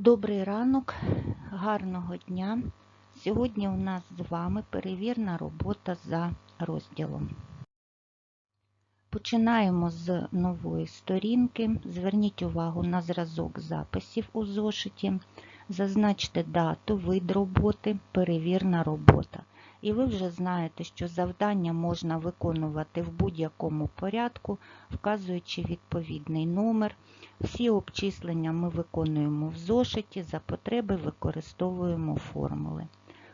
Добрий ранок, гарного дня. Сьогодні у нас з вами перевірна робота за розділом. Починаємо з нової сторінки. Зверніть увагу на зразок записів у зошиті. Зазначте дату, вид роботи, перевірна робота. І ви вже знаєте, що завдання можна виконувати в будь-якому порядку, вказуючи відповідний номер. Всі обчислення ми виконуємо в зошиті, за потреби використовуємо формули.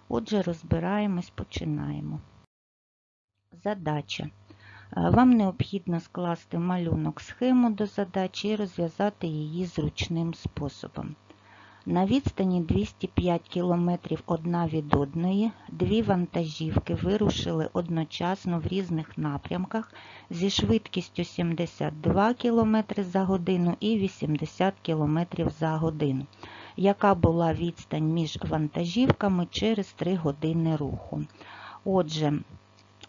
Отже, розбираємось, починаємо. Задача. Е, Вам необхідно скласти малюнок схему до задачі і розв'язати її зручним способом. На відстані 205 км одна від одної дві вантажівки вирушили одночасно в різних напрямках зі швидкістю 72 км за годину і 80 км за годину, яка була відстань між вантажівками через 3 години руху. Отже,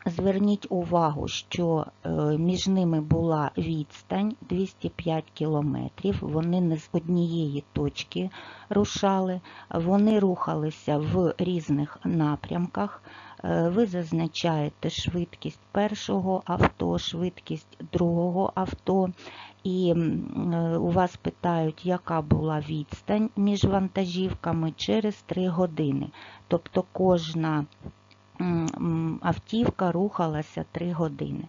Зверніть увагу, що е, між ними була відстань 205 км, вони не з однієї точки рушали, вони рухалися в різних напрямках. Е, Ви зазначаєте швидкість першого авто, швидкість другого авто, і е, у вас питають, яка була відстань між вантажівками через 3 години. Тобто кожна автівка рухалася 3 години.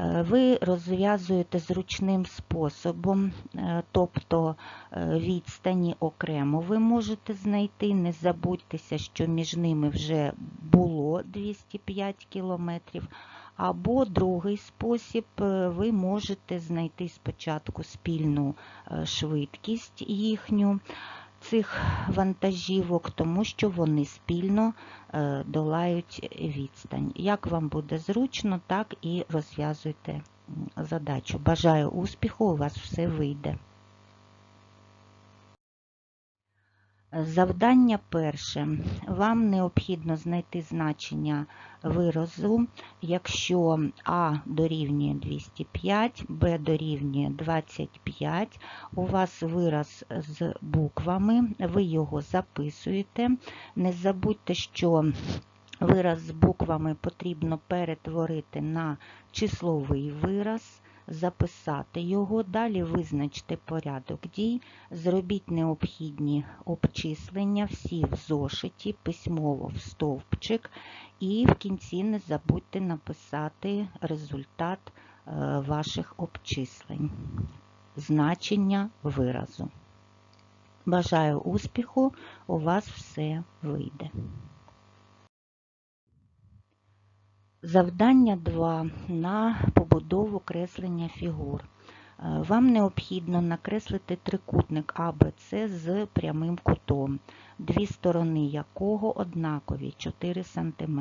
Е, ви розв'язуєте зручним способом, е, тобто е, відстані окремо ви можете знайти. Не забудьтеся, що між ними вже було 205 кілометрів. Або другий спосіб, ви можете знайти спочатку спільну швидкість їхню цих вантажівок, тому що вони спільно е, долають відстань. Як вам буде зручно, так і розв'язуйте задачу. Бажаю успіху, у вас все вийде. Завдання перше. Вам необхідно знайти значення виразу, якщо А дорівнює 205, Б дорівнює 25, у вас вираз з буквами, ви його записуєте. Не забудьте, що вираз з буквами потрібно перетворити на числовий вираз записати його, далі визначте порядок дій, зробіть необхідні обчислення, всі в зошиті, письмово в стовпчик, і в кінці не забудьте написати результат е, ваших обчислень, значення виразу. Бажаю успіху, у вас все вийде. Завдання 2 на побудову креслення фігур. Е, вам необхідно накреслити трикутник АБЦ з прямим кутом, дві сторони якого однакові 4 см.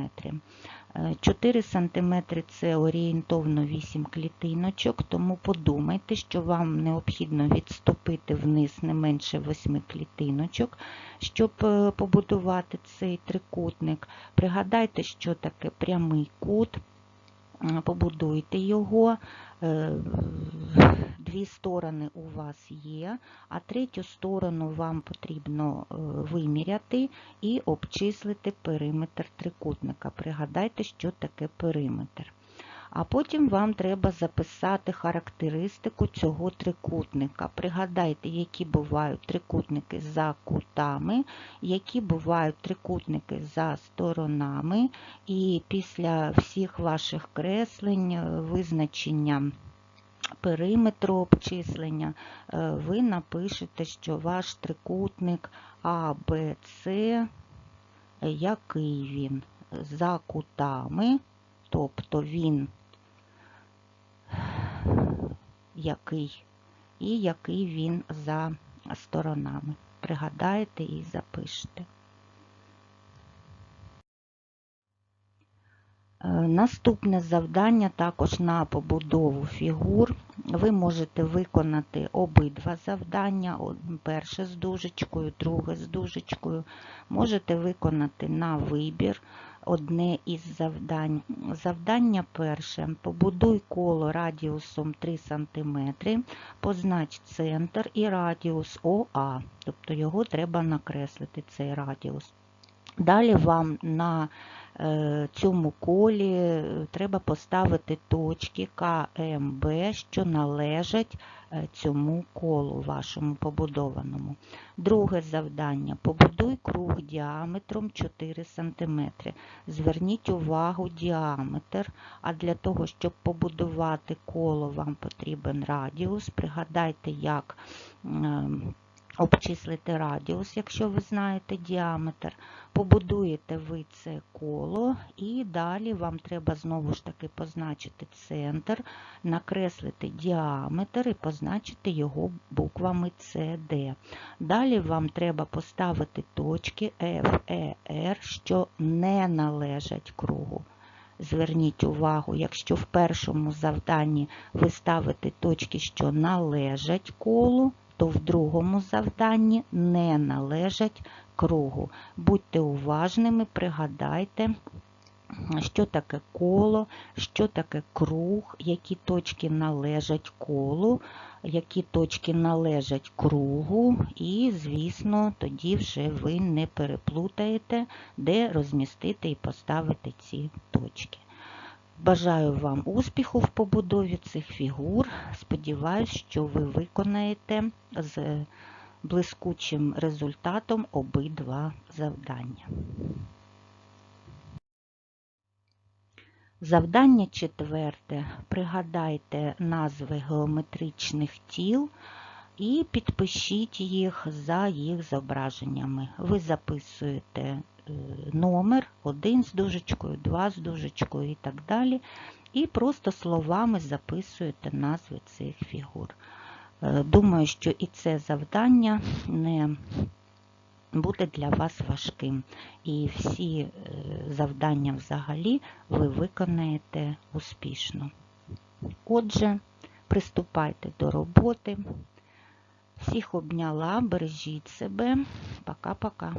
4 см це орієнтовно 8 клітиночок, тому подумайте, що вам необхідно відступити вниз не менше 8 клітиночок, щоб е, побудувати цей трикутник. Пригадайте, що таке прямий кут. Побудуйте його, е, дві сторони у вас є, а третю сторону вам потрібно е, виміряти і обчислити периметр трикутника. Пригадайте, що таке периметр. А потім вам треба записати характеристику цього трикутника. Пригадайте, які бувають трикутники за кутами, які бувають трикутники за сторонами, і після всіх ваших креслень, е, визначення периметру обчислення, е, ви напишете, що ваш трикутник А, який він? За кутами, тобто він який, і який він за сторонами. Пригадаєте і запишете. Е, наступне завдання також на побудову фігур. Ви можете виконати обидва завдання, перше з дужечкою, друге з дужечкою. Можете виконати на вибір. Одне із завдань. Завдання перше. Побудуй коло радіусом 3 см, познач центр і радіус ОА, тобто його треба накреслити, цей радіус. Далі вам на е, цьому колі е, треба поставити точки К, М, Б, що належать е, цьому колу вашому побудованому. Друге завдання. Побудуй круг діаметром 4 см. Зверніть увагу діаметр, а для того, щоб побудувати коло, вам потрібен радіус. Пригадайте, як обчислити радіус, якщо ви знаєте діаметр. Побудуєте ви це коло, і далі вам треба знову ж таки позначити центр, накреслити діаметр і позначити його буквами Д. Далі вам треба поставити точки F, E, R, що не належать кругу. Зверніть увагу, якщо в першому завданні ви ставите точки, що належать колу, то в другому завданні не належать кругу. Будьте уважними, пригадайте, що таке коло, що таке круг, які точки належать колу, які точки належать кругу, і, звісно, тоді вже ви не переплутаєте, де розмістити і поставити ці точки. Бажаю вам успіху в побудові цих фігур. Сподіваюсь, що ви виконаєте з блискучим результатом обидва завдання. Завдання четверте. Пригадайте назви геометричних тіл і підпишіть їх за їх зображеннями. Ви записуєте номер, один з дужечкою, два з дужечкою і так далі. І просто словами записуєте назви цих фігур. Е, Думаю, що і це завдання не буде для вас важким. І всі е, завдання взагалі ви виконаєте успішно. Отже, приступайте до роботи. Всіх обняла, бережіть себе. Пока-пока.